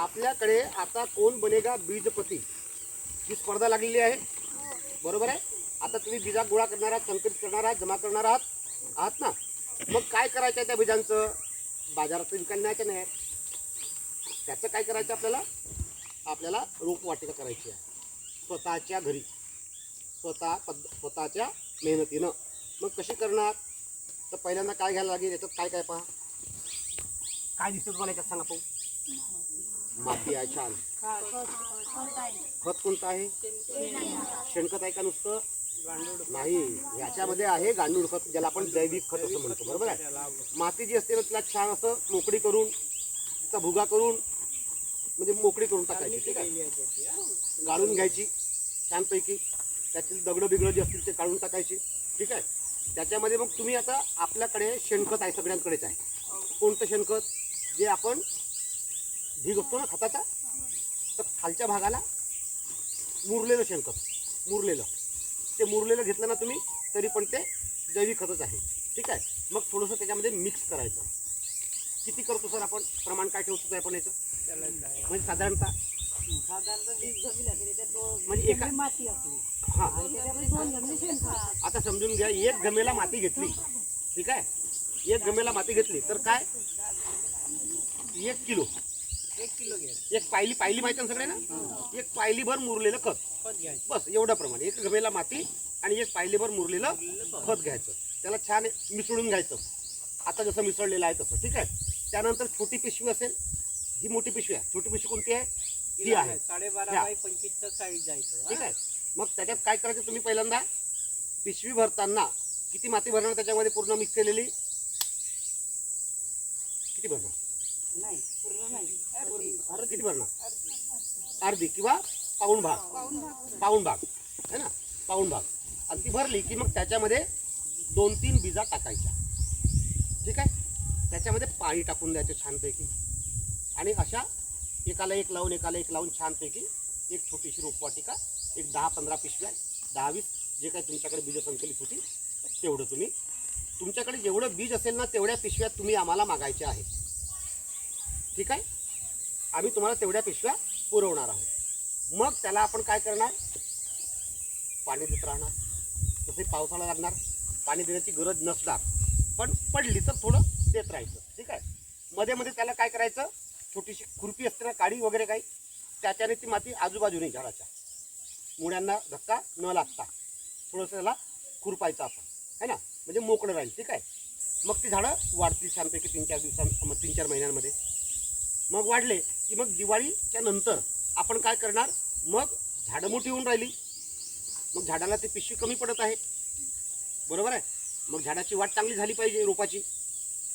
आपल्याकडे आता कोण बनेगा बीजपती? ही स्पर्धा लागलेली आहे. बरोबर आहे? आता तुम्ही बीजा गोळा करणार आहात संकलित करणार आहात जमा करणार आहात. आहात ना? मग काय करायचं आहे त्या बीजांचं? बाजारात विकायला न्यायचं नाही. त्याचं काय करायचं आपल्याला? आपल्याला रोपवाटिका करायची आहे. स्वतःच्या घरी. स्वतः पद स्वतःच्या मेहनतीनं. मग कशी करणार? तर पहिल्यांदा काय घ्यायला लागेल? याच्यात काय काय पहा. काय दिसतं तुम्हाला याच्यात? सांगा पाहू. माती आहे छान. खत कोणतं आहे? शेणखत आहे का नुसतं? नाही. याच्यामध्ये आहे गांडूळ खत ज्याला आपण जैविक खत असं म्हणतो बरोबर आहे? माती जी असते ना तिला छान असं मोकळी करून तिचा भुगा करून म्हणजे मोकळी करून टाकायची ठीक आहे? गाळून घ्यायची छानपैकी. त्यातील दगडं बिगडं जे असतील ते काढून टाकायची ठीक आहे? त्याच्यामध्ये मग तुम्ही आता आपल्याकडे शेणखत आहे सगळ्यांकडेच आहे. कोणतं शेणखत? जे आपण ढीग असतो ना खताचा. तर खालच्या भागाला मुरलेलं शेणखत मुरलेलं. ते मुरलेलं घेतलं ना तुम्ही तरी पण ते जैविक खतच आहे. ठीक आहे? मग थोडंसं त्याच्यामध्ये मिक्स करायचं. किती करतो सर आपण? प्रमाण काय ठेवतो आपण याचं? म्हणजे साधारणतः? म्हणजे एका माती हां. आता समजून घ्या एक गमेला माती घेतली. ठीक आहे? एक गमेला माती घेतली तर काय? एक किलो. एक किलो घ्या एक पायली पायली माहिती ना सगळे ना? एक पायली भर मुरलेलं खत. बस एवढं प्रमाण. एक गमेला माती आणि एक पायलीभर मुरलेलं खत घ्यायचं. त्याला छान मिसळून घ्यायचं. आता जसं मिसळलेलं आहे तसं ठीक आहे? त्यानंतर छोटी पिशवी असेल. ही मोठी पिशवी आहे. छोटी पिशवी कोणती आहे? ही आहे. साडेबारा ह्या. बाय पंचवीसचं साईज जायचं ठीक आहे? मग त्याच्यात काय करायचं तुम्ही पहिल्यांदा? पिशवी भरताना किती माती भरणार त्याच्यामध्ये पूर्ण मिक्स केलेली? किती भरणार? नाही. पूर्ण किती भरणार अर्धी किंवा पाऊण भाग. पाऊण भाग. है ना? पाऊण भाग. आणि ती भरली की मग त्याच्यामध्ये दोन तीन बिजा टाकायच्या. ठीक आहे? त्याच्यामध्ये पाणी टाकून द्यायचं छानपैकी. आणि अशा एकाला एक लावून एकाला एक लावून छानपैकी एक छोटीशी रोपवाटिका एक दहा पंधरा पिशव्या दहा वीस जे काही तुमच्याकडे बीज संकलित होतील तेवढं तुम्ही तुमच्याकडे जेवढं बीज असेल ना तेवढ्या पिशव्या तुम्ही आम्हाला मागायच्या आहेत. ठीक आहे? आम्ही तुम्हाला तेवढ्या पिशव्या पुरवणार आहोत. मग त्याला आपण काय करणार? पाणी देत राहणार. तसे पावसाळा लागणार. पाणी देण्याची गरज नसणार. पण पडली तर थोडं देत राहायचं. ठीक आहे? मध्ये मध्ये त्याला काय करायचं? छोटीशी खुरपी असते ना काडी वगैरे काही त्याच्याने ती माती आजूबाजूने झाडाच्या. मुळ्यांना धक्का न लागता थोडंसं त्याला खुरपायचं असं. है ना? म्हणजे मोकळं राहील. ठीक आहे? मग ती झाडं वाढतील छानपैकी तीन चार दिवसां मग तीन चार महिन्यांमध्ये. मग वाढले की मग दिवाळीच्या नंतर आपण काय करणार? मग झाडं मोठी होऊन राहिली. मग झाडाला ते पिशवी कमी पडत आहे. बरोबर आहे? मग झाडाची वाढ चांगली झाली पाहिजे रोपाची.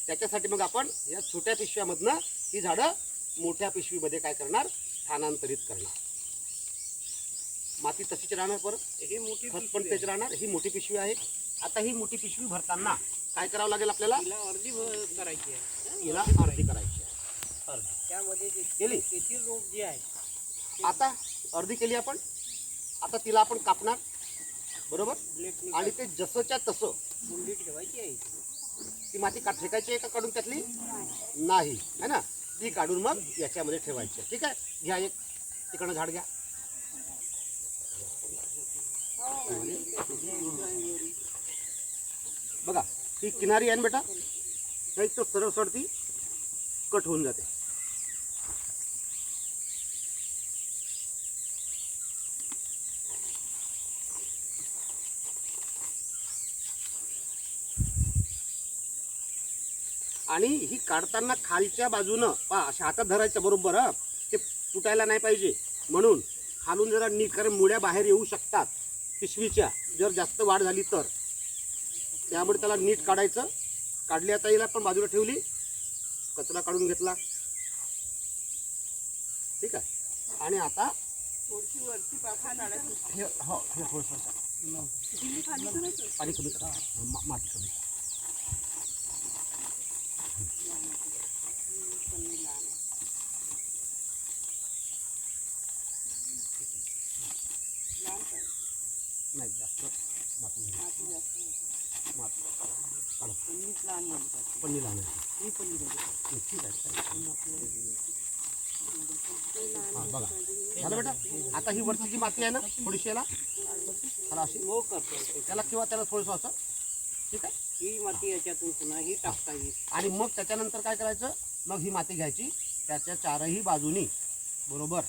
त्याच्यासाठी मग आपण या छोट्या पिशव्यामधनं ही झाडं मोठ्या पिशवीमध्ये काय करणार? स्थानांतरित करणार. माती तशीच राहणार परत. ही मोठी खत पण तेच राहणार. ही मोठी पिशवी आहे. आता ही मोठी पिशवी भरताना काय करावं लागेल आपल्याला? अर्धी करायची आहे. हिला अर्धी करायची त्यामध्ये ते- केली? तेथील रोप जे आहे आता अर्धी केली आपण. आता तिला आपण कापणार. बरोबर? आणि ते जसंच्या तसं. मुंडी ठेवायची आहे. ती माती काट फेकायची आहे का काढून त्यातली? नाही. है ना? ती काढून मग याच्यामध्ये ठेवायची. ठीक आहे? घ्या एक. तिकडनं झाड घ्या. बघा ती किनारी आहे ना बेटा? नाही तर सरळ सरळ ती कट होऊन जाते. आणि ही काढताना खालच्या बाजूनं पा अशा हातात धरायचं बरोबर ते तुटायला नाही पाहिजे. म्हणून खालून जरा नीट कारण मुळ्या बाहेर येऊ शकतात पिशवीच्या. जर जास्त वाढ झाली तर. त्यामुळे त्याला नीट काढायचं. काढली आता येईल पण बाजूला ठेवली. कचरा काढून घेतला ठीक आहे आणि आता. हे हो हे? पाणी कमी करा मा- माती कमी करा. नाही जास्त माती. माती जास्त. माती. काढा लहान झाली पाहिजे. पन्नी लहान आहे. ही पन्नी पाहिजे. ठीक आहे. हा बघा. झालं बेटा आता ही वरची जी माती आहे ना थोडीशी याला. अशी. मऊ करतो. त्याला किंवा त्याला थोडंसं असं. ठीक आहे? ही माती याच्यातून पुन्हा ही. टाकता येईल. आणि मग त्याच्यानंतर काय करायचं? मग ही माती घ्यायची. त्याच्या चारही बाजूनी. बरोबर?